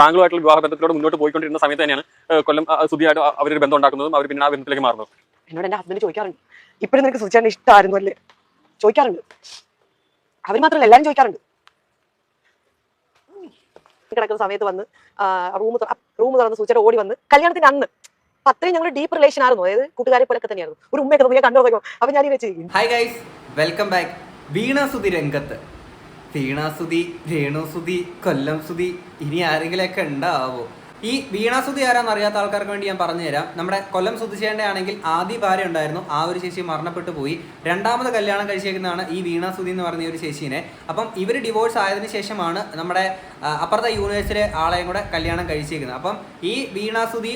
താങ്കളുമായിട്ടുള്ള വിവാഹ ബന്ധത്തിലൂടെ മുന്നോട്ട് പോയിക്കൊണ്ടിരുന്ന സമയത്ത് തന്നെയാണ് കൊല്ലം സുധിയായിട്ട് അവരൊരു ബന്ധം ഉണ്ടാക്കുന്നതും അവർ പിന്നെ ആ ബന്ധത്തിലേക്ക് മാറുന്നത്. എന്നോട് എന്റെ ഹസ്ബൻഡ് ചോദിക്കാറുണ്ട്. ഇപ്പോഴും നിനക്ക് സുധിയാണ് ഇഷ്ടമായിരുന്നു അല്ലേ? ചോദിക്കാറുണ്ട്. അവർ മാത്രമല്ല എല്ലാവരും ചോദിക്കാറുണ്ട്. കിടക്കുന്ന സമയത്ത് വന്ന് റൂം റൂം തുറന്ന് സൂചിയുടെ ഓടി വന്ന് കല്യാണത്തിന് അന്ന് അത്രയും ഞങ്ങൾ ഡീപ്പ് റിലേഷൻ ആയിരുന്നു. അതായത് കൂട്ടുകാരെ പോലെ തന്നെയായിരുന്നു. ഒരു ഉമ്മയൊക്കെ കണ്ടു അപ്പൊ ഞാൻ വെച്ചിരിക്കും ഹായ് ഗൈസ് വെൽക്കം ബാക്ക് വീണാസുതി രംഗത്ത്. വീണാസുതി രേണുസുതി കൊല്ലം സുതി ഇനി ആരെങ്കിലൊക്കെ ഉണ്ടാവോ? ഈ വീണാസുതി ആരാന്ന് അറിയാത്ത ആൾക്കാർക്ക് വേണ്ടി ഞാൻ പറഞ്ഞു തരാം നമ്മുടെ കൊല്ലം സുതിശേണ്ട ആണെങ്കിൽ ആദ്യ ഭാര്യ ഉണ്ടായിരുന്നു. ആ ഒരു ശേഷി മരണപ്പെട്ടു പോയി. രണ്ടാമത് കല്യാണം കഴിച്ചേക്കുന്നതാണ് ഈ വീണാസുതി എന്ന് പറഞ്ഞ ഒരു ചേച്ചീനെ അപ്പം ഇവർ ഡിവോഴ്സ് ആയതിനു ശേഷമാണ് നമ്മുടെ അപ്പുറത്തെ യൂണിവേഴ്സിലെ ആളെയും കൂടെ കല്യാണം കഴിച്ചേക്കുന്നത്. അപ്പം ഈ വീണാസുതി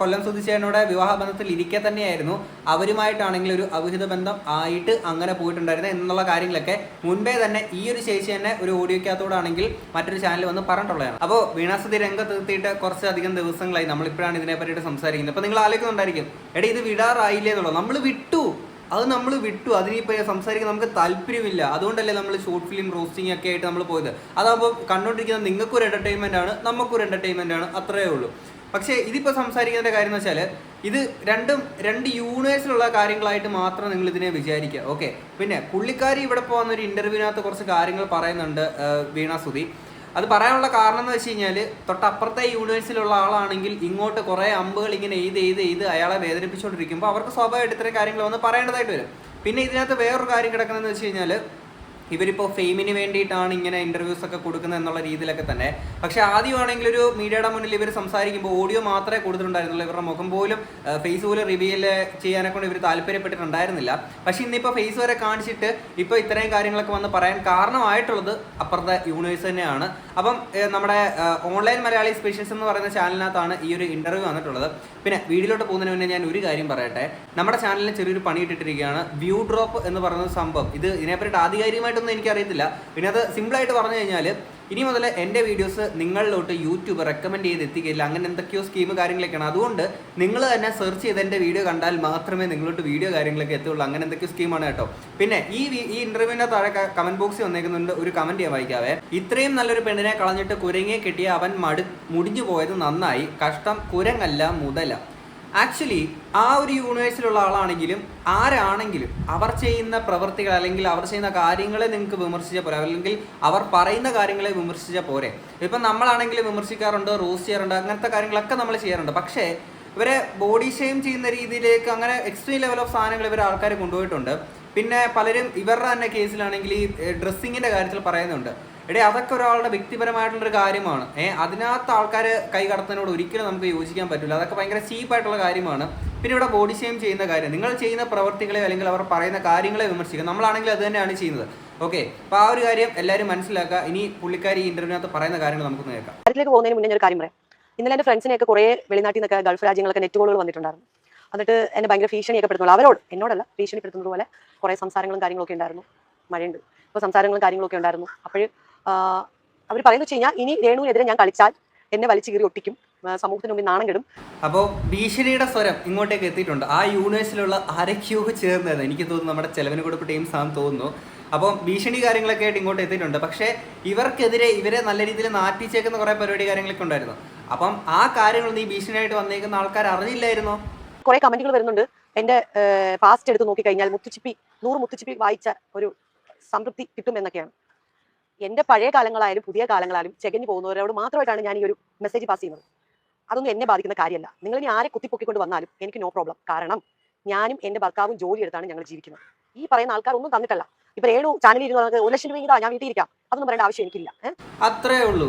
കൊല്ലം സുതിച്ചേനോടെ വിവാഹ ബന്ധത്തിൽ ഇരിക്കെ തന്നെയായിരുന്നു. അവരുമായിട്ടാണെങ്കിൽ ഒരു അവിഹിത ബന്ധം ആയിട്ട് അങ്ങനെ പോയിട്ടുണ്ടായിരുന്നത് എന്നുള്ള കാര്യങ്ങളൊക്കെ മുൻപേ തന്നെ ഈ ഒരു ശേഷി തന്നെ ഒരു ഓഡിയോക്കകത്തോടാണെങ്കിൽ മറ്റൊരു ചാനൽ വന്ന് പറഞ്ഞിട്ടുള്ളതാണ്. അപ്പോൾ വീണാസുതി രംഗത്ത് എത്തിയിട്ട് കുറച്ചധികം ദിവസങ്ങളായി നമ്മളിപ്പോഴാണ് ഇതിനെ പറ്റിയിട്ട് സംസാരിക്കുന്നത്. അപ്പോൾ നിങ്ങൾ ആലോചിക്കുന്നുണ്ടായിരിക്കും എടാ ഇത് വിടാറായില്ലേ എന്നുള്ളത്. നമ്മൾ വിട്ടു. അത് നമ്മൾ വിട്ടു. അതിനിപ്പോൾ സംസാരിക്കാൻ നമുക്ക് താല്പര്യമില്ല. അതുകൊണ്ടല്ലേ നമ്മൾ ഷോർട്ട് ഫിലിം റോസ്റ്റിംഗ് ഒക്കെ ആയിട്ട് നമ്മൾ പോയത്. അതാകുമ്പോൾ കണ്ടുകൊണ്ടിരിക്കുന്നത് നിങ്ങൾക്കൊരു എന്റർടൈൻമെന്റ് ആണ് നമുക്കൊരു എന്റർടൈൻമെന്റ് ആണ് അത്രയേ ഉള്ളൂ. പക്ഷേ ഇതിപ്പോൾ സംസാരിക്കുന്നതിന്റെ കാര്യം എന്ന് വെച്ചാൽ ഇത് രണ്ടും രണ്ട് യൂണിവേഴ്സിലുള്ള കാര്യങ്ങളായിട്ട് മാത്രം നിങ്ങൾ ഇതിനെ വിചാരിക്കുക. ഓക്കെ പിന്നെ പുള്ളിക്കാരി ഇവിടെ പോകുന്ന ഒരു ഇന്റർവ്യൂവിനകത്ത് കുറച്ച് കാര്യങ്ങൾ പറയുന്നുണ്ട് ആ, വീണ സുധി. അത് പറയാനുള്ള കാരണം എന്ന് വെച്ച് കഴിഞ്ഞാൽ തൊട്ടപ്പുറത്തെ യൂണിവേഴ്സിലുള്ള ആളാണെങ്കിൽ ഇങ്ങോട്ട് കുറേ അമ്പുകൾ ഇങ്ങനെ എഴുത് എഴുത് എഴുത് അയാളെ വേദനിപ്പിച്ചുകൊണ്ടിരിക്കുമ്പോൾ അവർക്ക് സ്വാഭാവികമായിട്ട് ഇത്തരം കാര്യങ്ങൾ വന്ന് പറയേണ്ടതായിട്ട് വരും. പിന്നെ ഇതിനകത്ത് വേറൊരു കാര്യം കിടക്കുന്നതെന്ന് വെച്ച് കഴിഞ്ഞാൽ ഇവരിപ്പോൾ ഫെയിമിന് വേണ്ടിയിട്ടാണ് ഇങ്ങനെ ഇന്റർവ്യൂസ് ഒക്കെ കൊടുക്കുന്നത് എന്നുള്ള രീതിയിലൊക്കെ തന്നെ. പക്ഷേ ആദ്യമാണെങ്കിൽ ഒരു മീഡിയയുടെ മുന്നിൽ ഇവർ സംസാരിക്കുമ്പോൾ ഓഡിയോ മാത്രമേ കൊടുത്തിട്ടുണ്ടായിരുന്നുള്ളൂ. ഇവരുടെ മുഖം പോലും ഫേസ് പോലും റിവീൽ ചെയ്യാനെ കൊണ്ട് ഇവർ താല്പര്യപ്പെട്ടിട്ടുണ്ടായിരുന്നില്ല. പക്ഷെ ഇന്നിപ്പോൾ ഫേസ് വരെ കാണിച്ചിട്ട് ഇപ്പോൾ ഇത്രയും കാര്യങ്ങളൊക്കെ വന്ന് പറയാൻ കാരണമായിട്ടുള്ളത് അപ്പുറത്തെ യൂണിവേഴ്സ് തന്നെയാണ്. അപ്പം നമ്മുടെ ഓൺലൈൻ മലയാളി സ്പെഷ്യൽസ് എന്ന് പറയുന്ന ചാനലിനകത്താണ് ഈ ഒരു ഇന്റർവ്യൂ വന്നിട്ടുള്ളത്. പിന്നെ വീഡിയോയിലോട്ട് പോകുന്നതിന് മുന്നേ ഞാൻ ഒരു കാര്യം പറയട്ടെ. നമ്മുടെ ചാനലിൽ ചെറിയൊരു പണി ഇട്ടിട്ടിരിക്കുകയാണ്. വ്യൂ ഡ്രോപ്പ് എന്ന് പറയുന്ന സംഭവം. ഇത് ഇതിനെപ്പറ്റി ആധികാരികമായിട്ടൊന്നും എനിക്കറിയത്തില്ല. പിന്നെ അത് സിമ്പിളായിട്ട് പറഞ്ഞു കഴിഞ്ഞാൽ ഇനി മുതൽ എന്റെ വീഡിയോസ് നിങ്ങളിലോട്ട് യൂട്യൂബ് റെക്കമെൻഡ് ചെയ്ത് എത്തിക്കില്ല അങ്ങനെ എന്തൊക്കെയോ സ്കീം കാര്യങ്ങളൊക്കെയാണ്. അതുകൊണ്ട് നിങ്ങൾ തന്നെ സെർച്ച് ചെയ്ത് എന്റെ വീഡിയോ കണ്ടാൽ മാത്രമേ നിങ്ങളോട്ട് വീഡിയോ കാര്യങ്ങളൊക്കെ എത്തുള്ളൂ അങ്ങനെ എന്തൊക്കെയോ സ്കീമാണ് കേട്ടോ. പിന്നെ ഈ ഈ ഇന്റർവ്യൂവിന്റെ താഴെ കമന്റ് ബോക്സിൽ വന്നേക്കുന്നുണ്ട് ഒരു കമന്റ് ഞാൻ വായിക്കാവേ. ഇത്രയും നല്ലൊരു പെണ്ണിനെ കളഞ്ഞിട്ട് കുരങ്ങിയെ കിട്ടിയ അവൻ മടു മുടിഞ്ഞു പോയത് നന്നായി. കഷ്ടം കുരങ്ങല്ല മുതല. ആക്ച്വലി ആ ഒരു യൂണിവേഴ്സിലുള്ള ആളാണെങ്കിലും ആരാണെങ്കിലും അവർ ചെയ്യുന്ന പ്രവൃത്തികൾ അല്ലെങ്കിൽ അവർ ചെയ്യുന്ന കാര്യങ്ങളെ നിങ്ങൾക്ക് വിമർശിച്ച പോരെ. അല്ലെങ്കിൽ അവർ പറയുന്ന കാര്യങ്ങളെ വിമർശിച്ചാൽ പോരെ. ഇപ്പം നമ്മളാണെങ്കിൽ വിമർശിക്കാറുണ്ട് റോസ് ചെയ്യാറുണ്ട് അങ്ങനത്തെ കാര്യങ്ങളൊക്കെ നമ്മൾ ചെയ്യാറുണ്ട്. പക്ഷേ ഇവരെ ബോഡി ഷെയിം ചെയ്യുന്ന രീതിയിലേക്ക് അങ്ങനെ എക്സ്ട്രീം ലെവൽ ഓഫ് സാധനങ്ങൾ ഇവർ ആൾക്കാർ കൊണ്ടുപോയിട്ടുണ്ട്. പിന്നെ പലരും ഇവരുടെ തന്നെ കേസിലാണെങ്കിൽ ഈ ഡ്രസ്സിങ്ങിന്റെ കാര്യത്തിൽ പറയുന്നുണ്ട്. എടേ അതൊക്കെ ഒരാളുടെ വ്യക്തിപരമായിട്ടുള്ളൊരു കാര്യമാണ്. ഏഹ് അതിനകത്ത് ആൾക്കാർ കൈ കടത്തുന്നതിനോട് ഒരിക്കലും നമുക്ക് യോജിക്കാൻ പറ്റില്ല അതൊക്കെ ഭയങ്കര ചീപ്പായിട്ടുള്ള കാര്യമാണ്. പിന്നെ ഇവിടെ ബോഡി ഷെയിം ചെയ്യുന്ന കാര്യം. നിങ്ങൾ ചെയ്യുന്ന പ്രവർത്തികളെ അല്ലെങ്കിൽ അവർ പറയുന്ന കാര്യങ്ങളെ വിമർശിക്കുക നമ്മളാണെങ്കിൽ അത് തന്നെയാണ് ചെയ്യുന്നത്. ഓക്കെ. അപ്പോൾ ആ ഒരു കാര്യം എല്ലാവരും മനസ്സിലാക്കുക. ഇനി പുള്ളിക്കാരി ഇന്റർവ്യൂനകത്ത് പറയുന്ന കാര്യങ്ങൾ നമുക്ക് കേൾക്കാം. കാര്യത്തിലേക്ക് പോകുന്നതിന് മുന്നേ ഒരു കാര്യം പറയാം. ഇന്നലെ എന്റെ ഫ്രണ്ട്സിനെയൊക്കെ കുറെ വെളിനാട്ടിൽ നിന്നൊക്കെ ഗൾഫ് രാജ്യങ്ങളൊക്കെ നെറ്റ് കോളുകൾ വന്നിട്ടുണ്ടായിരുന്നു. എന്നിട്ട് എന്നെ ഭയങ്കര ഭീഷണിയൊക്കെ പെടുത്തുള്ളൂ അവരോട് എന്നോടല്ല ഭീഷണിപ്പെടുത്തുന്നത് പോലെ കുറെ സംസാരങ്ങളും കാര്യങ്ങളൊക്കെ ഉണ്ടായിരുന്നു. മഴയുണ്ട്. അപ്പോൾ സംസാരങ്ങളും കാര്യങ്ങളൊക്കെ ഉണ്ടായിരുന്നു. അപ്പോൾ അവർ പറയുന്നത് വെച്ച് കഴിഞ്ഞാൽ ഇനി രേണുവിനെതിരെ ഞാൻ കളിച്ചാൽ എന്നെ വലിച്ചു കീറി ഒട്ടിക്കും. സമൂഹത്തിന് മുമ്പിൽ നാണം കെടും. അപ്പോൾ ഭീഷണിയുടെ സ്വരം ഇങ്ങോട്ടേക്ക് എത്തിയിട്ടുണ്ട്. ആ യൂണിവേഴ്സിലുള്ള ആരൊക്കെയോ ചേർന്നത് എനിക്ക് തോന്നുന്നു നമ്മുടെ ചെലവിന് കൊടുപ്പ് ടീം ആണെന്ന് തോന്നുന്നു. അപ്പോൾ ഭീഷണി കാര്യങ്ങളൊക്കെ ആയിട്ട് ഇങ്ങോട്ട് എത്തിയിട്ടുണ്ട്. പക്ഷേ ഇവർക്കെതിരെ ഇവരെ നല്ല രീതിയിൽ നാട്ടിച്ചേക്കുന്ന കുറേ പരിപാടി കാര്യങ്ങളൊക്കെ ഉണ്ടായിരുന്നു. അപ്പം ആ കാര്യങ്ങളൊന്നും ഈ ഭീഷണിയായിട്ട് വന്നേക്കുന്ന ആൾക്കാർ അറിഞ്ഞില്ലായിരുന്നോ? കുറെ കമന്റുകൾ വരുന്നുണ്ട്. എന്റെ പാസ്റ്റ് എടുത്ത് നോക്കിക്കഴിഞ്ഞാൽ മുത്തുച്ചിപ്പി നൂറ് മുത്തുച്ചിപ്പി വായിച്ച ഒരു സംതൃപ്തി കിട്ടും എന്നൊക്കെയാണ്. എന്റെ പഴയ കാലങ്ങളായാലും പുതിയ കാലങ്ങളായാലും ചെകഞ്ഞു പോകുന്നവരോട് മാത്രമായിട്ടാണ് ഞാൻ ഈ ഒരു മെസ്സേജ് പാസ് ചെയ്യുന്നത്. അതൊന്നും എന്നെ ബാധിക്കുന്ന കാര്യമല്ല. നിങ്ങൾ ഇനി ആരെ കുത്തിപ്പൊക്കിക്കൊണ്ട് വന്നാലും എനിക്ക് നോ പ്രോബ്ലം കാരണം ഞാനും എന്റെ ഭർത്താവും ജോലി എടുത്താണ് ഞങ്ങൾ ജീവിക്കുന്നത്. ഈ പറയുന്ന ആൾക്കാർ ഒന്നും തന്നിട്ടല്ല. ഇപ്പൊ രേണു ചാനലിൽ ഇരുന്ന് ഒരു ലക്ഷം രൂപ ഞാൻ വീട്ടിൽ ഇരിക്കാം അതൊന്നും പറയേണ്ട ആവശ്യം എനിക്കില്ല. അത്രേ ഉള്ളൂ.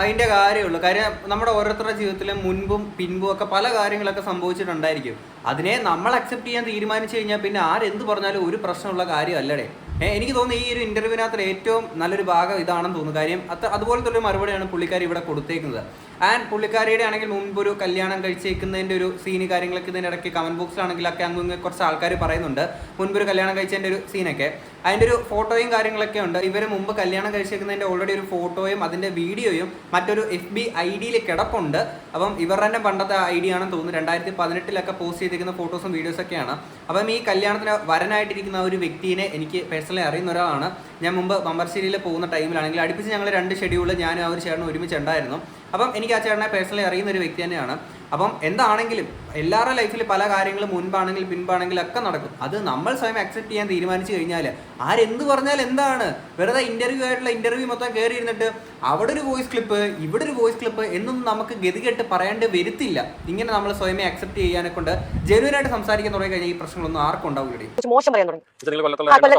അതിന്റെ കാര്യമുള്ളൂ കാര്യം നമ്മുടെ ഓരോരുത്തരുടെ ജീവിതത്തിലും മുൻപും പിൻപും ഒക്കെ പല കാര്യങ്ങളൊക്കെ സംഭവിച്ചിട്ടുണ്ടായിരിക്കും. അതിനെ നമ്മൾ അക്സെപ്റ്റ് ചെയ്യാൻ തീരുമാനിച്ചു കഴിഞ്ഞാൽ പിന്നെ ആരെന്ത് പറഞ്ഞാലും ഒരു പ്രശ്നമുള്ള കാര്യമല്ലടേ. എനിക്ക് തോന്നുന്നു ഈ ഒരു ഇന്റർവ്യൂവിനകത്ത് ഏറ്റവും നല്ലൊരു ഭാഗം ഇതാണെന്ന് തോന്നുന്നു. കാര്യം അത് അതുപോലത്തെ ഒരു മറുപടിയാണ് പുള്ളിക്കാർ ഇവിടെ കൊടുത്തേക്കുന്നത്. ആൻഡ് പുള്ളിക്കാരിയുടെ ആണെങ്കിൽ മുൻപ് ഒരു കല്യാണം കഴിച്ചേക്കുന്നതിന്റെ ഒരു സീന് കാര്യങ്ങളൊക്കെ ഇതിന്റെ ഇടയ്ക്ക് കമന്റ് ബോക്സിലാണെങ്കിലൊക്കെ അങ്ങ് ഇങ്ങനെ കുറച്ച് ആൾക്കാർ പറയുന്നുണ്ട്. മുൻപ് ഒരു കല്യാണം കഴിച്ചതിന്റെ ഒരു സീനൊക്കെ അതിന്റെ ഒരു ഫോട്ടോയും കാര്യങ്ങളൊക്കെ ഉണ്ട്. ഇവർ മുമ്പ് കല്യാണം കഴിച്ചേക്കുന്നതിന്റെ ഓൾറെഡി ഒരു ഫോട്ടോയും അതിന്റെ വീഡിയോയും മറ്റൊരു എഫ് ബി ഐ ഡിയിൽ കിടപ്പുണ്ട്. അപ്പം ഇവരുടെ തന്നെ പണ്ടത്തെ ഐ ഡി ആണെന്ന് തോന്നുന്നു. രണ്ടായിരത്തി പതിനെട്ടിലൊക്കെ പോസ്റ്റ് ചെയ്തിരിക്കുന്ന ഫോട്ടോസും വീഡിയോസൊക്കെയാണ് അപ്പം ഈ കല്യാണത്തിന് വരനായിട്ടിരിക്കുന്ന ഒരു വ്യക്തിയെ എനിക്ക് പേഴ്സണലി അറിയുന്ന ഒരാളാണ്. ഞാൻ മുമ്പ് ബമ്പർശ്ശേരിയിൽ പോകുന്ന ടൈമിലാണെങ്കിൽ അടുപ്പിച്ച് ഞങ്ങൾ രണ്ട് ഷെഡ്യൂൾ ഞാനും ആ ഒരു ചേട്ടനും ഒരുമിച്ചുണ്ടായിരുന്നു അപ്പം എനിക്ക് ആ ചേട്ടനെ പേഴ്സണലി അറിയുന്ന ഒരു വ്യക്തി തന്നെയാണ്. അപ്പം എന്താണെങ്കിലും എല്ലാവരുടെ ലൈഫിൽ പല കാര്യങ്ങളും മുൻപാണെങ്കിലും പിൻപാണെങ്കിലും ഒക്കെ നടക്കും. അത് നമ്മൾ സ്വയം അക്സെപ്റ്റ് ചെയ്യാൻ തീരുമാനിച്ചു കഴിഞ്ഞാൽ ആരെന്ത് പറഞ്ഞാൽ എന്താണ്? വെറുതെ ഇന്റർവ്യൂ ആയിട്ടുള്ള ഇന്റർവ്യൂ മൊത്തം കയറി ഇരുന്നിട്ട് അവിടെ ഒരു വോയിസ് ക്ലിപ്പ് ഇവിടെ ഒരു വോയിസ് ക്ലിപ്പ് എന്നൊന്നും നമുക്ക് ഗതികെട്ട് പറയേണ്ടി വരുത്തില്ല. ഇങ്ങനെ നമ്മൾ സ്വയമേ അക്സെപ്റ്റ് ചെയ്യാനെ കൊണ്ട് ജനുവനായിട്ട് സംസാരിക്കാൻ തുടങ്ങി കഴിഞ്ഞാൽ ഈ പ്രശ്നങ്ങളൊന്നും ആർക്കും ഉണ്ടാവില്ല കുറച്ച് മോശം പറയാൻ തുടങ്ങി.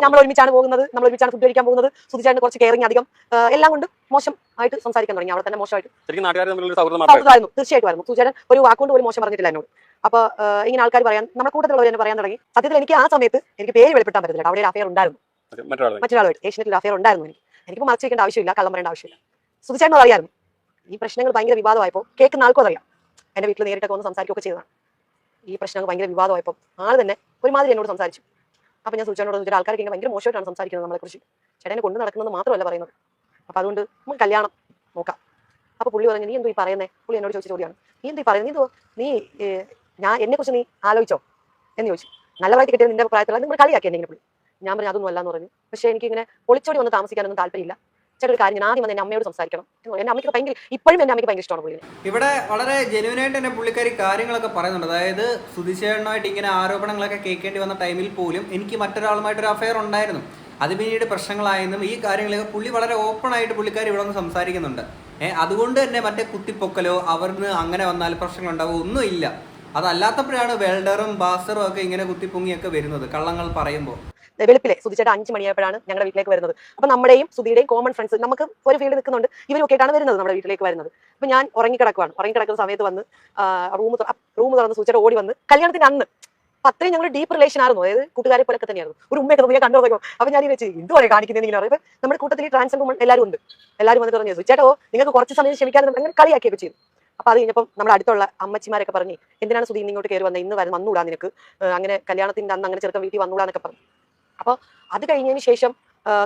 നമ്മൾ ഒരുമിച്ചാണ് പോകുന്നത്. നമ്മൾ ഒരുമിച്ചാണ് ഫുഡ് കഴിക്കാൻ പോകുന്നത്. സുധിച്ചാണ്ട് കുറച്ച് കെയറിങ് അധികം. എല്ലാം കൊണ്ട് മോശം ആയിട്ട് സംസാരിക്കാൻ തുടങ്ങി. അവിടെ തന്നെ മോശമായിട്ട് സൗഹൃദമായിരുന്നു. തീർച്ചയായിട്ടും സുചേരൻ ഒരു വാക്കുകൊണ്ട് ഒരു മോശം പറഞ്ഞിട്ടില്ല എന്നോട്. അപ്പൊ ഇങ്ങനെ ആൾക്കാർ പറയാൻ നമ്മുടെ കൂട്ടത്തിലുള്ളവർ തന്നെ പറയാൻ തുടങ്ങി. സത്യത്തിൽ എനിക്ക് ആ സമയത്ത് എനിക്ക് പേര് വെളിപ്പെടുത്താൻ പറ്റില്ല അവിടെ ഒരു അഫയർ ഉണ്ടായിരുന്നു. മറ്റൊരാൾ മറ്റൊരാളുമായിട്ട് ഏഷ്യനെറ്റിൽ അഫയർ ഉണ്ടായിരുന്നു എനിക്ക്. എനിക്ക് മറച്ചു വെക്കേണ്ട ആവശ്യമില്ല. കള്ളം പറയേണ്ട ആവശ്യമില്ല. സുധിച്ചേട്ടനും അറിയാമായിരുന്നു. ഈ പ്രശ്നങ്ങൾ ഭയങ്കര വിവാദമായപ്പോൾ കേൾക്കുന്ന ആൾക്കും അറിയാം എന്റെ വീട്ടിൽ നേരിട്ടൊക്കെ ഒന്ന് സംസാരിക്കുകയൊക്കെ ചെയ്തതാണ്. ഈ പ്രശ്നങ്ങൾ ഭയങ്കര വിവാദമായപ്പോൾ ആൾ തന്നെ ഒരുമാതിരി എന്നോട് സംസാരിച്ചു. അപ്പൊ ഞാൻ ചോദിച്ചാൽ ആൾക്കാർക്ക് ഭയങ്കര മോശമായിട്ടാണ് സംസാരിക്കുന്നത് നമ്മളെ കുറിച്ച് ചേട്ടനെ കൊണ്ട് നടക്കുന്നത് മാത്രമല്ല പറയുന്നത്. അപ്പൊ അതുകൊണ്ട് നമുക്ക് കല്യാണം നോക്കാം. അപ്പൊ പുള്ളി പറഞ്ഞു നീ എന്തോ ഈ പറയുന്നേ? പുള്ളി എന്നോട് ചോദിച്ച ചോദ്യമാണ്. നീ എന്തോ ഈ പറയുന്നത് നീ നീ ഞാൻ എന്നെ കുറിച്ച് നീ ആലോചിച്ചോ? എന്ന് ചോദിച്ചു. നല്ലതായിട്ട് കിട്ടിയത് നിന്റെ പ്രായത്തിലുള്ള നിങ്ങൾ കളിയാക്കി എന്നെ ഇങ്ങനെ പുള്ളി? ഞാൻ പറഞ്ഞു അതൊന്നും അല്ലാന്ന് പറഞ്ഞു. പക്ഷേ എനിക്ക് ഇങ്ങനെ ഒളിച്ചോടി വന്ന് താമസിക്കാനൊന്നും താല്പര്യമില്ല. ചേട്ടൻ ഒരു കാര്യം ഞാൻ ആദ്യം വന്ന് എന്റെ അമ്മയോട് സംസാരിക്കണം. എന്ന് എന്റെ അമ്മയ്ക്ക് ഭയങ്കര ഇപ്പോഴും എന്റെ അമ്മയ്ക്ക് ഭയങ്കര ഇഷ്ടമാണ് പുള്ളിനെ ഇവിടെ വളരെ ജെനുവിനായിട്ട് തന്നെ പുള്ളിക്കാരി കാര്യങ്ങളൊക്കെ പറയുന്നുണ്ട്. അതായത് സുധിച്ചേട്ടനുമായിട്ട് ഇങ്ങനെ ആരോപണങ്ങളൊക്കെ കേൾക്കേണ്ടി വന്ന ടൈമിൽ പോലും എനിക്ക് മറ്റൊരാളുമായിട്ട് ഒരു അഫയർ ഉണ്ടായിരുന്നു. അത് പിന്നീട് പ്രശ്നങ്ങളായെന്നും ഈ കാര്യങ്ങളൊക്കെ പുള്ളി വളരെ ഓപ്പൺ ആയിട്ട് പുള്ളിക്കാർ ഇവിടെ നിന്ന് സംസാരിക്കുന്നുണ്ട്. ഏഹ് അതുകൊണ്ട് തന്നെ മറ്റേ കുത്തിപ്പൊക്കലോ അവർന്ന് അങ്ങനെ വന്നാൽ പ്രശ്നങ്ങൾ ഉണ്ടാവുമോ ഒന്നുമില്ല അതല്ലാത്തപ്പോഴാണ് വെൽഡറും ബാസറും ഒക്കെ ഇങ്ങനെ കുത്തിപ്പൊങ്ങിയൊക്കെ വരുന്നത് കള്ളങ്ങൾ പറയുമ്പോൾ വെളുപ്പിലെ സുധിച്ചേട്ട അഞ്ച് മണിയായപ്പോഴാണ് ഞങ്ങളുടെ വീട്ടിലേക്ക് വരുന്നത്. അപ്പൊ നമ്മുടെയും സുധിയുടെയും കോമൺ ഫ്രണ്ട്സ് നമുക്ക് ഒരു ഫീൽഡ് നിൽക്കുന്നുണ്ട്. ഇവരൊക്കെയാണ് വരുന്നത് നമ്മുടെ വീട്ടിലേക്ക് വരുന്നത്. അപ്പൊ ഞാൻ ഉറങ്ങിക്കിടക്കുവാണ്. ഉറങ്ങിക്കിടക്കുന്ന സമയത്ത് വന്ന് റൂം റൂം തുറന്ന് സുധിച്ചേട്ട ഓടി വന്ന് കല്യാണത്തിന് അന്ന് അപ്പൊ അത്രയും ഞങ്ങൾ ഡീപ്പ് റിലേഷൻ ആയിരുന്നു. അതായത് കൂട്ടുകാരെ പോലൊക്കെ തന്നെയായിരുന്നു. ഒരു ഉമ്മയൊക്കെ നമ്മൾ കണ്ടു തുടങ്ങും അപ്പൊ ഞാൻ വെച്ച് എന്തുവാണ് കാണിക്കുന്നത് ഇങ്ങനെ അറിയാം നമ്മുടെ കൂട്ടത്തിൽ വുമൺ എല്ലാവരും ഉണ്ട്. എല്ലാവരും വന്നിട്ട് പറഞ്ഞു ചേട്ടോ നിങ്ങൾക്ക് കുറച്ച് സമയം ക്ഷമിക്കാൻ അങ്ങനെ കളിയാക്കിയൊക്കെ ചെയ്തു. അപ്പൊ അത് കഴിഞ്ഞപ്പം നമ്മുടെ അടുത്തുള്ള അമ്മച്ചിമാരൊക്കെ പറഞ്ഞു എന്തിനാണ് സുധീൻ ഇങ്ങോട്ട് കയറി വന്നത് ഇന്ന് വരെ വന്നുകൂടാ നിനക്ക്. അങ്ങനെ കല്യാണത്തിന്റെ അന്ന് അങ്ങനെ ചെറുക്കൻ വീട്ടിൽ വന്നുകൂടാന്നൊക്കെ പറഞ്ഞു. അപ്പോൾ അത് കഴിഞ്ഞതിന് ശേഷം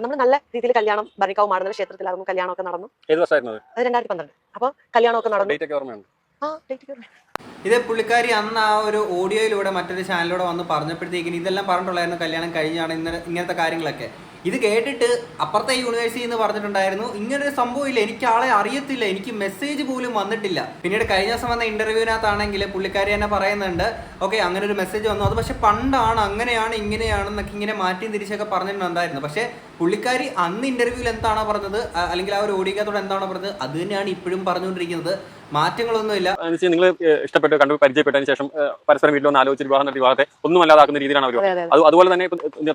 നമ്മൾ നല്ല രീതിയിൽ കല്യാണം ഭരണിക്കാവ് മാടുന്ന ക്ഷേത്രത്തിലായിരുന്നു കല്യാണമൊക്കെ നടന്നു. അത്? രണ്ടായിരത്തി പന്ത്രണ്ട്. അപ്പൊ കല്യാണമൊക്കെ നടന്നു. ആ ഡേറ്റ് ഇത് പുള്ളിക്കാരി അന്ന് ആ ഒരു ഓഡിയോയിലൂടെ മറ്റൊരു ചാനലിലൂടെ വന്ന് പറഞ്ഞപ്പോഴത്തേക്കിന് ഇതെല്ലാം പറഞ്ഞിട്ടുള്ളായിരുന്നു കല്യാണം കഴിഞ്ഞാണ് ഇന്നലെ ഇങ്ങനത്തെ കാര്യങ്ങളൊക്കെ. ഇത് കേട്ടിട്ട് അപ്പുറത്തെ യൂണിവേഴ്സിറ്റി എന്ന് പറഞ്ഞിട്ടുണ്ടായിരുന്നു. ഇങ്ങനൊരു സംഭവം ഇല്ല. എനിക്ക് ആളെ അറിയത്തില്ല. എനിക്ക് മെസ്സേജ് പോലും വന്നിട്ടില്ല. പിന്നീട് കഴിഞ്ഞ ദിവസം വന്ന ഇന്റർവ്യൂവിനകത്താണെങ്കിൽ പുള്ളിക്കാരി തന്നെ പറയുന്നുണ്ട്. ഓക്കെ അങ്ങനെ ഒരു മെസ്സേജ് വന്നു. അത് പക്ഷെ പണ്ടാണ് അങ്ങനെയാണ് ഇങ്ങനെയാണെന്നൊക്കെ ഇങ്ങനെ മാറ്റി തിരിച്ചൊക്കെ പറഞ്ഞിട്ടുണ്ടായിരുന്നു. പക്ഷെ പുള്ളിക്കാരി അന്ന് ഇന്റർവ്യൂവിൽ എന്താണോ പറഞ്ഞത്? അല്ലെങ്കിൽ ആ ഒരു ഓഡിയോക്കത്തോടെ എന്താണോ പറഞ്ഞത്? അത് തന്നെയാണ് ഇപ്പോഴും പറഞ്ഞുകൊണ്ടിരിക്കുന്നത്. മാറ്റങ്ങളൊന്നുമില്ല. നിങ്ങൾ ഇഷ്ടപ്പെട്ട് കണ്ടു പരിചയപ്പെട്ടതിന് ശേഷം പരസ്പരം വീട്ടിൽ ഒന്ന് ആലോചിച്ച് വിവാഹം നടത്തി വിവാഹത്തെ ഒന്നും അല്ലാതാക്കുന്ന രീതിയിലാണ് അവർ അതെ അതെ അതെ. അത് അതുപോലെ തന്നെ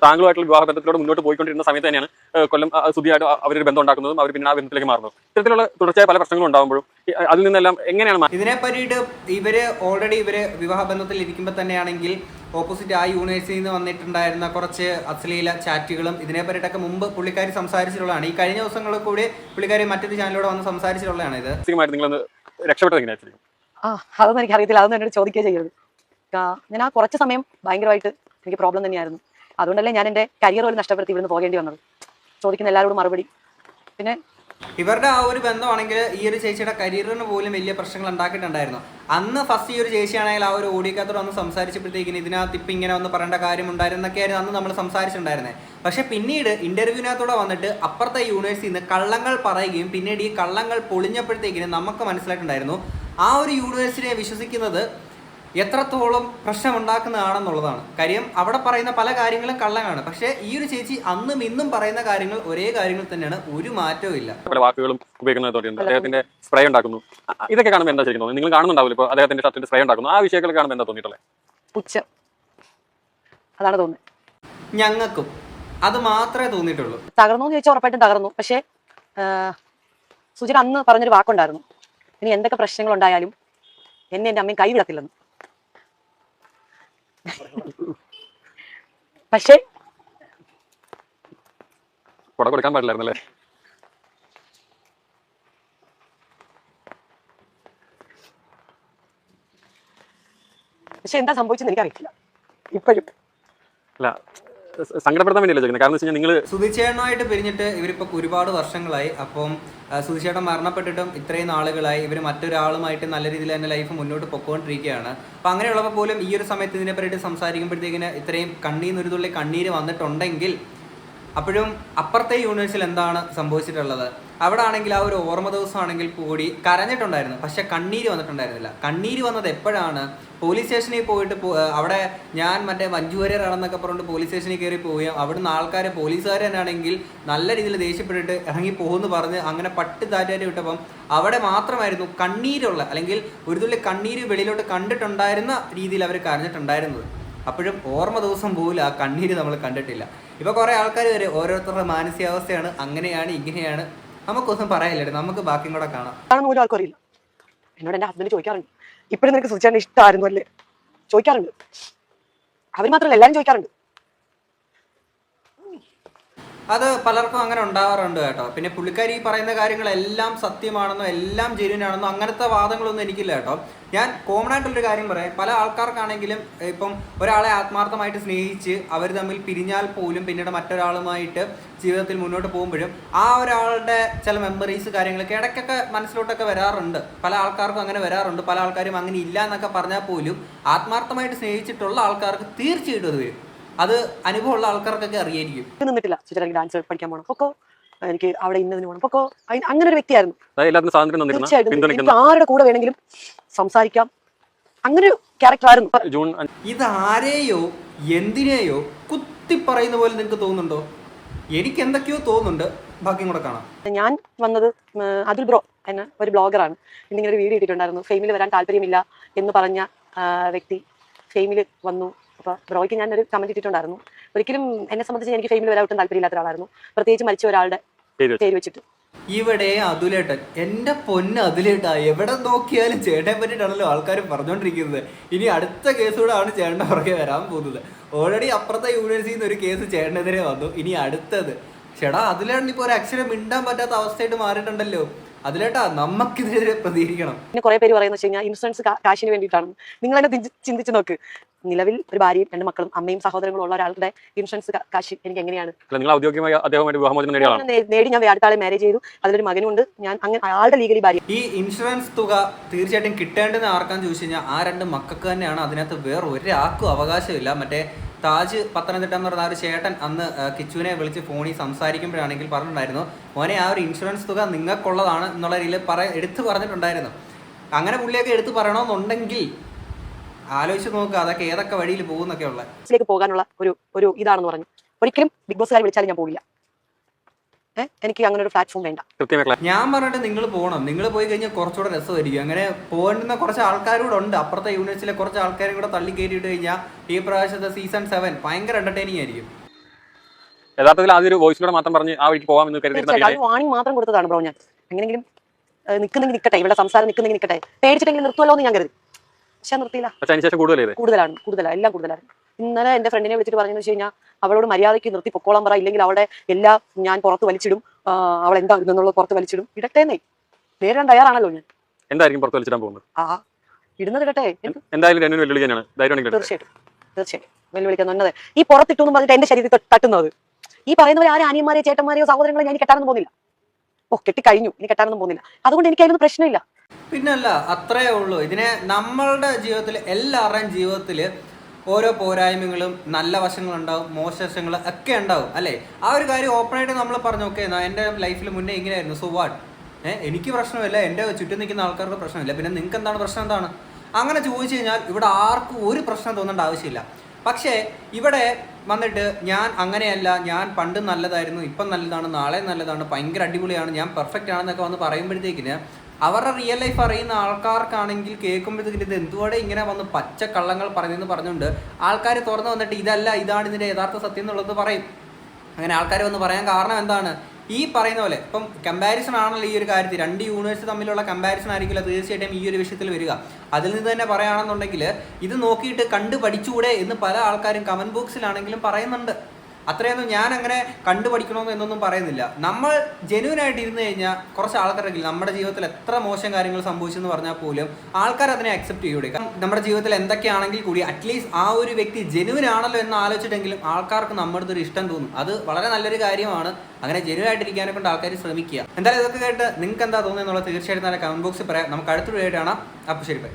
താങ്കളുമായിട്ടുള്ള വിവാഹ ബന്ധത്തിലൂടെ മുന്നോട്ട് പോയിക്കൊണ്ടിരുന്ന സമയത്ത് തന്നെയാണ് കൊല്ലം സുധിയായിട്ട് അവരൊരു ബന്ധം ഉണ്ടാക്കുന്നതും അവർ പിന്നെ ആ ബന്ധത്തിലേക്ക് മാറുന്നത്. ഇത്തരത്തിലുള്ള തുടർച്ചയായ പല പ്രശ്നങ്ങളും ഉണ്ടാകുമ്പോഴും അതിൽ നിന്നെല്ലാം എങ്ങനെയാണ് ഇതിനെ പറ്റിയിട്ട് ഇവർ ഓൾറെഡി ഇവർ വിവാഹ ബന്ധത്തിൽ ഇരിക്കുമ്പോൾ തന്നെയാണെങ്കിൽ ഓപ്പോസിറ്റ് ആ യൂണിവേഴ്സിറ്റിയിൽ നിന്ന് വന്നിട്ടുണ്ടായിരുന്ന കുറച്ച് അശ്ലീല ചാറ്റുകളും ഇതിനെ പറ്റിയിട്ടൊക്കെ മുമ്പ് പുള്ളിക്കാരി സംസാരിച്ചിട്ടുള്ളതാണ്. ഈ കഴിഞ്ഞ ദിവസങ്ങളിൽ കൂടി പുള്ളിക്കാരി മറ്റൊരു ചാനലിലൂടെ വന്ന് സംസാരിച്ചിട്ടുള്ളതാണ് ഇത് നിങ്ങളൊന്ന് രക്ഷപ്പെട്ടത് എങ്ങനെയായിരിക്കും ആ അതൊന്നും എനിക്ക് അറിയത്തില്ല. അതൊന്നും എന്നോട് ചോദിക്കുക ചെയ്യരുത്. ഞാൻ ആ കുറച്ച് സമയം ഭയങ്കരമായിട്ട് എനിക്ക് പ്രോബ്ലം തന്നെയായിരുന്നു. അതുകൊണ്ടല്ലേ ഞാൻ എന്റെ കരിയർ പോലും നഷ്ടപ്പെടുത്തി ഇവിടുന്ന് പോകേണ്ടി വന്നത്. ചോദിക്കുന്ന എല്ലാവരോടും മറുപടി. പിന്നെ? ഇവരുടെ ആ ഒരു ബന്ധമാണെങ്കിൽ ഈ ഒരു ചേച്ചിയുടെ കരിയറിന് പോലും വലിയ പ്രശ്നങ്ങൾ ഉണ്ടാക്കിയിട്ടുണ്ടായിരുന്നു. അന്ന് ഫസ്റ്റ് ഈ ഒരു ചേച്ചിയാണെങ്കിൽ ആ ഒരു ഓടിക്കാത്തോട് ഒന്ന് സംസാരിച്ചപ്പോഴത്തേക്കിന് ഇതിനകത്ത് ഇപ്പം ഇങ്ങനെ ഒന്ന് പറയേണ്ട കാര്യം ഉണ്ടായിരുന്നൊക്കെയായിരുന്നു അന്ന് നമ്മൾ സംസാരിച്ചിട്ടുണ്ടായിരുന്നത് പക്ഷേ പിന്നീട് ഇന്റർവ്യൂവിനകത്തൂടെ വന്നിട്ട് അപ്പുറത്തെ യൂണിവേഴ്സിന്ന് കള്ളങ്ങൾ പറയുകയും പിന്നീട് ഈ കള്ളങ്ങൾ പൊളിഞ്ഞപ്പോഴത്തേക്കിന് നമുക്ക് മനസ്സിലായിട്ടുണ്ടായിരുന്നു ആ ഒരു യൂണിവേഴ്സിറ്റിയെ വിശ്വസിക്കുന്നത് എത്രത്തോളം പ്രശ്നമുണ്ടാക്കുന്നതാണെന്നുള്ളതാണ്. കാര്യം അവിടെ പറയുന്ന പല കാര്യങ്ങളും കള്ളമാണ് പക്ഷേ ഈ ഒരു ചേച്ചി അന്നും ഇന്നും പറയുന്ന കാര്യങ്ങൾ ഒരേ കാര്യങ്ങൾ തന്നെയാണ്. ഒരു മാറ്റവും ഇല്ല. പല വാക്കുകളും ഉപയോഗിക്കുന്നത് അദ്ദേഹത്തിന്റെ സ്പ്രേ ഉണ്ടാക്കുന്നു. ഇതൊക്കെ കാണുമ്പോൾ എന്താ ശരിക്കും നിങ്ങൾ കാണുന്നുണ്ടാവില്ല? ഇപ്പോൾ അദ്ദേഹത്തിന്റെ ഷർട്ടിന്റെ സ്പ്രേ ഉണ്ടാക്കുന്നു. ആ വിഷയങ്ങൾ കാണുമ്പോൾ എന്താ തോന്നിയിട്ടുള്ളത്? പുച്ഛം. അതാണ് തോന്നുന്നത്. ഞങ്ങൾക്കും അത് മാത്രമേ തോന്നിയിട്ടുള്ളൂ. തകർന്നു എന്ന് ചോദിച്ചാൽ ഉറപ്പായിട്ടും തകർന്നു. പക്ഷേ സുജിൻ അന്ന് പറഞ്ഞൊരു വാക്കുണ്ടായിരുന്നു. ഇനി എന്തൊക്കെ പ്രശ്നങ്ങൾ ഉണ്ടായാലും എന്നെ എന്റെ അമ്മയും കൈവിടത്തില്ലെന്ന്. പക്ഷേ കൊട കൊടുക്കാൻ പാടില്ലായിരുന്നല്ലേ? പക്ഷെ എന്താ സംഭവിച്ചെന്ന് എനിക്കറിയില്ല ഇപ്പോഴും. അല്ല സങ്കടപ്പെടുത്താൻ വേണ്ടിയല്ല കാരണം എന്ന് വെച്ച് നിങ്ങൾ സുധിച്ചേട്ടനുമായിട്ട് പിരിഞ്ഞിട്ട് ഇവരിപ്പോൾ ഒരുപാട് വർഷങ്ങളായി. അപ്പം സുധിച്ചേട്ടൻ മരണപ്പെട്ടിട്ടും ഇത്രയും നാളുകളായി ഇവർ മറ്റൊരാളുമായിട്ട് നല്ല രീതിയിൽ തന്നെ ലൈഫ് മുന്നോട്ട് പൊക്കോണ്ടിരിക്കുകയാണ്. അപ്പം അങ്ങനെയുള്ളപ്പോൾ പോലും ഈ ഒരു സമയത്ത് ഇതിനെ പറ്റിയിട്ട് സംസാരിക്കുമ്പോഴത്തേക്കിന് ഇത്രയും കണ്ണീന്ന് ഒരു തുള്ളി കണ്ണീര് വന്നിട്ടുണ്ടെങ്കിൽ അപ്പോഴും അപ്പുറത്തെ യൂണിവേഴ്സിൽ എന്താണ് സംഭവിച്ചിട്ടുള്ളത്? അവിടെ ആണെങ്കിൽ ആ ഒരു ഓർമ്മ ദിവസമാണെങ്കിൽ കൂടി കരഞ്ഞിട്ടുണ്ടായിരുന്നു. പക്ഷെ കണ്ണീര് വന്നിട്ടുണ്ടായിരുന്നില്ല. കണ്ണീര് വന്നത് എപ്പോഴാണ്? പോലീസ് സ്റ്റേഷനിൽ പോയിട്ട് അവിടെ ഞാൻ മറ്റേ മഞ്ജു വാര്യറാണെന്നൊക്കെ പറഞ്ഞിട്ട് പോലീസ് സ്റ്റേഷനിൽ കയറി പോവുകയും അവിടുന്ന് ആൾക്കാരെ പോലീസുകാർ തന്നെയാണെങ്കിൽ നല്ല രീതിയിൽ ദേഷ്യപ്പെട്ടിട്ട് ഇറങ്ങി പോകുമെന്ന് പറഞ്ഞ് അങ്ങനെ പട്ട് താറ്റാരി വിട്ടപ്പം അവിടെ മാത്രമായിരുന്നു കണ്ണീരുള്ള അല്ലെങ്കിൽ ഒരു തുള്ളി കണ്ണീര് വെളിയിലോട്ട് കണ്ടിട്ടുണ്ടായിരുന്ന രീതിയിൽ അവർ കരഞ്ഞിട്ടുണ്ടായിരുന്നത്. അപ്പോഴും ഓർമ്മ ദിവസം പോലും ആ കണ്ണീര് നമ്മൾ കണ്ടിട്ടില്ല. ഇപ്പൊ കുറേ ആൾക്കാർ വരെ. ഓരോരുത്തരുടെ മാനസികാവസ്ഥയാണ് അങ്ങനെയാണ് ഇങ്ങനെയാണ് നമുക്കൊന്നും പറയാനില്ല നമുക്ക് ബാക്കിയും കൂടെ കാണാം. ആണെന്ന് പോലും ആൾക്കറിയില്ല എന്നോട് എന്റെ ഹസ്ബൻഡ് ചോദിക്കാറുണ്ട്. ഇപ്പോഴും നിനക്ക് സുചേട്ടൻ ഇഷ്ടമായിരുന്നു അല്ലേ? ചോദിക്കാറുണ്ട്. അവർ മാത്രമല്ല എല്ലാവരും ചോദിക്കാറുണ്ട്. അത് പലർക്കും അങ്ങനെ ഉണ്ടാവാറുണ്ട് കേട്ടോ. പിന്നെ പുള്ളിക്കാരി ഈ പറയുന്ന കാര്യങ്ങളെല്ലാം സത്യമാണെന്നോ എല്ലാം ജെന്യൂനാണെന്നോ അങ്ങനത്തെ വാദങ്ങളൊന്നും എനിക്കില്ല കേട്ടോ. ഞാൻ കോമൺ ആയിട്ടുള്ളൊരു കാര്യം പറയാം. പല ആൾക്കാർക്കാണെങ്കിലും ഇപ്പം ഒരാളെ ആത്മാർത്ഥമായിട്ട് സ്നേഹിച്ച് അവർ തമ്മിൽ പിരിഞ്ഞാൽ പോലും പിന്നീട് മറ്റൊരാളുമായിട്ട് ജീവിതത്തിൽ മുന്നോട്ട് പോകുമ്പോഴും ആ ഒരാളുടെ ചില മെമ്മറീസ് കാര്യങ്ങളൊക്കെ ഇടയ്ക്കൊക്കെ മനസ്സിലോട്ടൊക്കെ വരാറുണ്ട്. പല ആൾക്കാർക്കും അങ്ങനെ വരാറുണ്ട്. പല ആൾക്കാരും അങ്ങനെ ഇല്ല എന്നൊക്കെ പറഞ്ഞാൽ പോലും ആത്മാർത്ഥമായിട്ട് സ്നേഹിച്ചിട്ടുള്ള ആൾക്കാർക്ക് തീർച്ചയായിട്ടും അത് വരും. അത് അനുഭവമുള്ള ആൾക്കാർക്കൊക്കെ അറിയായിരിക്കും. നിന്നിട്ടില്ല ഡാൻസ് പഠിക്കാൻ പോകണം ഒക്കെ എനിക്ക് അവിടെ ഇന്നതിന് പോകണം അപ്പൊ അങ്ങനെ ഒരു വ്യക്തിയായിരുന്നു. തീർച്ചയായിട്ടും. ആരുടെ കൂടെ വേണമെങ്കിലും സംസാരിക്കാം. അങ്ങനെ ഒരു ക്യാരക്ടർ ആയിരുന്നു. ജൂൺ ഇത് ആരെയോ എന്തിനെയോ കുത്തി പറയുന്ന പോലെ നിങ്ങൾക്ക് തോന്നുന്നുണ്ടോ? എനിക്ക് എന്തൊക്കെയോ തോന്നുന്നുണ്ട്. ബാക്കിയും കൂടെ കാണാം. ഞാൻ വന്നത് അതുൽ ബ്രോ എന്ന ഒരു ബ്ലോഗറാണ് ഇന്നിങ്ങനെ ഒരു വീഡിയോ ഇട്ടിട്ടുണ്ടായിരുന്നു. ഫെയിമിൽ വരാൻ താല്പര്യമില്ല എന്ന് പറഞ്ഞ വ്യക്തി ഫെയിമിൽ വന്നു. അപ്പോൾ ബ്രോയ്ക്ക് ഞാൻ ഒരു കമന്റ് ഇട്ടിട്ടുണ്ടായിരുന്നു. ഒരിക്കലും എന്നെ സംബന്ധിച്ച് എനിക്ക് ഫെയിമിൽ വരാൻ ഒട്ടും താല്പര്യമില്ലാത്ത ഒരാളായിരുന്നു. പ്രത്യേകിച്ച് മരിച്ച ഒരാളുടെ പേര് വെച്ചിട്ട്. ഇവിടെ അതുലേട്ടൻ എന്റെ പൊന്ന് അതുലേട്ടാ എവിടെ നോക്കിയാലും ചേട്ടനെ പറ്റിയിട്ടാണല്ലോ ആൾക്കാർ പറഞ്ഞുകൊണ്ടിരിക്കുന്നത് ഇനി അടുത്ത കേസ് കൂടെ ആണ് ചേട്ടന്റെ പുറകെ വരാൻ പോകുന്നത്. ഓൾറെഡി അപ്പുറത്തെ യൂണിവേഴ്സിറ്റിയിൽ നിന്ന് ഒരു കേസ് ചേട്ടനെതിരെ വന്നു. ഇനി അടുത്തത്. ചേട്ടാ അതിലേട്ടൻ ഇപ്പോൾ ഒരു അക്ഷരം മിണ്ടാൻ പറ്റാത്ത അവസ്ഥയായിട്ട് മാറിയിട്ടുണ്ടല്ലോ. അതിലേട്ടാ നമുക്കിതിനെതിരെ പ്രതികരിക്കണം. പിന്നെ കുറെ പേര് പറയുന്നത് വെച്ച് കഴിഞ്ഞാൽ ഇൻഷുറൻസ് കാശിന് വേണ്ടിയിട്ടാണ് നിങ്ങൾ തന്നെ ചിന്തിച്ചു ചിന്തിച്ച് നോക്ക്. നിലവിൽ ഒരു ഭാര്യയും രണ്ട് മക്കളും അമ്മയും സഹോദരങ്ങളും ഉള്ള ഒരാളുടെ ഇൻഷുറൻസ് കാശി എനിക്ക് എങ്ങനെയാണ്? നിങ്ങൾ ഔദ്യോഗികമായി വിവാഹമോചനം നേടിയ നേടി ഞാൻ അടുത്താളെ മാരേജ് ചെയ്തു. അതിലൊരു മകനുണ്ട്. ഞാൻ അങ്ങനെ ആളുടെ ലീഗലി ഭാര്യ ഈ ഇൻഷുറൻസ് തുക തീർച്ചയായിട്ടും കിട്ടേണ്ടെന്ന് ആർക്കാന്ന് ചോദിച്ചു കഴിഞ്ഞാൽ ആ രണ്ട് മക്കൾക്ക് തന്നെയാണ്. അതിനകത്ത് വേറെ ഒരാൾക്കും അവകാശമില്ല. മറ്റേ താജ് പത്തനംതിട്ട എന്ന് പറഞ്ഞ ആ ഒരു ചേട്ടൻ അന്ന് കിച്ചുവിനെ വിളിച്ച് ഫോണിൽ സംസാരിക്കുമ്പോഴാണെങ്കിൽ പറഞ്ഞിട്ടുണ്ടായിരുന്നു മോനെ ആ ഒരു ഇൻഷുറൻസ് തുക നിങ്ങൾക്കുള്ളതാണ് എന്നുള്ള രീതിയിൽ പറ എടുത്തു പറഞ്ഞിട്ടുണ്ടായിരുന്നു. അങ്ങനെ പുള്ളിയൊക്കെ എടുത്തു പറയണമെന്നുണ്ടെങ്കിൽ ആലോചിച്ച് നോക്കുക അതൊക്കെ ഏതൊക്കെ വഴിയിൽ പോകുന്നൊക്കെ ഉള്ളത് ിലേക്ക് പോകാനുള്ള ഒരു ഒരു ഇതാണെന്ന് പറഞ്ഞു. ഒരിക്കലും ബിഗ് ബോസ് കാര്യം വിളിച്ചാലും ഞാൻ പോകില്ല എനിക്ക് അങ്ങനെ ഒരു പ്ലാറ്റ്ഫോം വേണ്ട. ഞാൻ പറഞ്ഞിട്ട് നിങ്ങൾ പോകണം. നിങ്ങൾ പോയി കഴിഞ്ഞാൽ കുറച്ചുകൂടെ രസമായിരിക്കും. അങ്ങനെ പോകേണ്ടുന്ന കുറച്ച് ആൾക്കാരും ഉണ്ട്. അപ്പുറത്തെ യൂണിവേഴ്സിലെ കുറച്ച് ആൾക്കാരും കൂടെ തള്ളി കയറ്റിയിട്ട് കഴിഞ്ഞാൽ ഈ പ്രാവശ്യത്തെ സീസൺ സെവൻ ഭയങ്കര എന്റർടൈനിങ് ആയിരിക്കും. യഥാർത്ഥത്തിൽ ആദ്യം ഒരു വോയിസിലൂടെ മാത്രം പറഞ്ഞ് ആ വഴിക്ക് പോകാമെന്ന് അത് വാണിംഗ് മാത്രം കൊടുത്തതാണ് ബ്രോ ഞാൻ. എങ്ങനെയെങ്കിലും നിൽക്കുന്നെങ്കിൽ നിൽക്കട്ടെ ഇവിടെ സംസാരം നിൽക്കുന്നെങ്കിൽ നിൽക്കട്ടെ പേടിച്ചിട്ടെങ്കിലും നിർത്തുമല്ലോ എന്ന് ഞാൻ കരുതി. പക്ഷെ നിർത്തിയില്ല. പക്ഷെ അതിനുശേഷം കൂടുതലാണ് കൂടുതലാണ് എല്ലാം കൂടുതലായിരുന്നു ഇന്നലെ എന്റെ ഫ്രണ്ടിനെ വിളിച്ചിട്ട് പറഞ്ഞു വെച്ച് കഴിഞ്ഞാൽ അവളോട് മര്യാദയ്ക്ക് നിർത്തി പൊക്കോളം പറ ഇല്ലെങ്കിൽ അവളുടെ എല്ലാ ഞാൻ പുറത്ത് വലിച്ചിടും അവൾ എന്താ എന്നുള്ളത് പുറത്ത് വലിച്ചിടും. ഇടട്ടേന്നേ. നേരിടാൻ തയ്യാറാണല്ലോ ഞാൻ. എന്തായിരിക്കും പുറത്ത് വലിച്ചിടാൻ പോകുന്നത്? ആ ഇടുന്നത് ഇടട്ടെ. എന്ത്? എന്തായാലും രണ്ടിനും വെല്ലുവിളി തന്നെയാണ്. തീർച്ചയായിട്ടും തീർച്ചയായിട്ടും. വെല്ലുവിളിക്കാൻ വന്നത്. ഈ പുറത്തിട്ടു എന്ന് പറഞ്ഞിട്ട് എന്റെ ശരീരത്തിൽ തട്ടുന്നത്. ഈ പറയുന്നവർ ആരും അനിയന്മാരെയോ ചേട്ടന്മാരെയോ സഹോദരങ്ങളെ ഞാൻ കെട്ടാനൊന്നും പോകുന്നില്ല. ഓ കെട്ടി കഴിഞ്ഞു ഇനി കെട്ടാനൊന്നും പോകുന്നില്ല. അതുകൊണ്ട് എനിക്ക് പ്രശ്നമില്ല. പിന്നല്ല അത്രേ ഉള്ളൂ. ഇതിനെ നമ്മളുടെ ജീവിതത്തിൽ എല്ലാവരുടെയും ജീവിതത്തിൽ ഓരോ പോരായ്മകളും നല്ല വശങ്ങളുണ്ടാവും മോശ വശങ്ങൾ ഒക്കെ ഉണ്ടാവും അല്ലേ? ആ ഒരു കാര്യം ഓപ്പണായിട്ട് നമ്മൾ പറഞ്ഞു ഓക്കെ എന്റെ ലൈഫിൽ മുന്നേ ഇങ്ങനെയായിരുന്നു സോ വാട്ട് ഏഹ് എനിക്ക് പ്രശ്നമില്ല എന്റെ ചുറ്റും നിൽക്കുന്ന ആൾക്കാർക്ക് പ്രശ്നമില്ല പിന്നെ നിങ്ങൾക്ക് എന്താണ് പ്രശ്നം എന്താണ്? അങ്ങനെ ചോദിച്ചു കഴിഞ്ഞാൽ ഇവിടെ ആർക്കും ഒരു പ്രശ്നം തോന്നേണ്ട ആവശ്യമില്ല. പക്ഷേ ഇവിടെ വന്നിട്ട് ഞാൻ അങ്ങനെയല്ല ഞാൻ പണ്ട് നല്ലതായിരുന്നു ഇപ്പം നല്ലതാണ് നാളെ നല്ലതാണ് ഭയങ്കര അടിപൊളിയാണ് ഞാൻ പെർഫെക്റ്റ് ആണെന്നൊക്കെ വന്ന് പറയുമ്പോഴത്തേക്കിന് അവരുടെ റിയൽ ലൈഫ് അറിയുന്ന ആൾക്കാർക്കാണെങ്കിൽ കേൾക്കുമ്പോഴത്തേക്കും ഇത് എന്തുകൊണ്ട് ഇങ്ങനെ വന്ന് പച്ച കള്ളങ്ങൾ പറയുന്നതെന്ന് പറഞ്ഞുകൊണ്ട് ആൾക്കാർ തുറന്നു വന്നിട്ട് ഇതല്ല ഇതാണ് ഇതിന്റെ യഥാർത്ഥ സത്യം എന്നുള്ളത് പറയും. അങ്ങനെ ആൾക്കാർ വന്ന് പറയാൻ കാരണം എന്താണ്? ഈ പറയുന്ന പോലെ ഇപ്പം കമ്പാരിസൺ ആണല്ലോ ഈ ഒരു കാര്യത്തിൽ. രണ്ട് യൂണിവേഴ്സ് തമ്മിലുള്ള കമ്പാരിസൺ ആയിരിക്കില്ല തീർച്ചയായിട്ടും ഈ ഒരു വിഷയത്തിൽ വരിക. അതിൽ നിന്ന് തന്നെ പറയുകയാണെന്നുണ്ടെങ്കിൽ ഇത് നോക്കിയിട്ട് കണ്ട് പഠിച്ചുകൂടെ എന്ന് പല ആൾക്കാരും കമന്റ് ബോക്സിലാണെങ്കിലും പറയുന്നുണ്ട്. അത്രയൊന്നും ഞാൻ അങ്ങനെ കണ്ടുപഠിക്കണമെന്ന് എന്നൊന്നും പറയുന്നില്ല. നമ്മൾ ജെന്യൂൻ ആയിട്ട് ഇരുന്ന് കഴിഞ്ഞാൽ കുറച്ച് ആൾക്കാരൊക്കെ നമ്മുടെ ജീവിതത്തിൽ എത്ര മോശം കാര്യങ്ങൾ സംഭവിച്ചെന്ന് പറഞ്ഞാൽ പോലും ആൾക്കാർ അതിനെ അക്സെപ്റ്റ് ചെയ്യൂടെ. നമ്മുടെ ജീവിതത്തിൽ എന്തൊക്കെയാണെങ്കിൽ കൂടി അറ്റ്ലീസ്റ്റ് ആ ഒരു വ്യക്തി ജെന്യൂൻ ആണല്ലോ എന്ന് ആലോചിച്ചിട്ടെങ്കിലും ആൾക്കാർക്ക് നമ്മുടെ ഒരു ഇഷ്ടം തോന്നും. അത് വളരെ നല്ലൊരു കാര്യമാണ്. അങ്ങനെ ജെന്യൂൻ ആയിട്ടിരിക്കാനെ കൊണ്ട് ആൾക്കാർ ശ്രമിക്കുക. എന്തായാലും ഇതൊക്കെ കേട്ട് നിങ്ങൾക്ക് എന്താ തോന്നുന്നത് എന്നുള്ളത് തീർച്ചയായിട്ടും നല്ല കമന്റ് ബോക്സിൽ പറയാം. നമുക്ക് അടുത്തൊരു വീഡിയോ കാണാം. അപ്പോൾ ശരി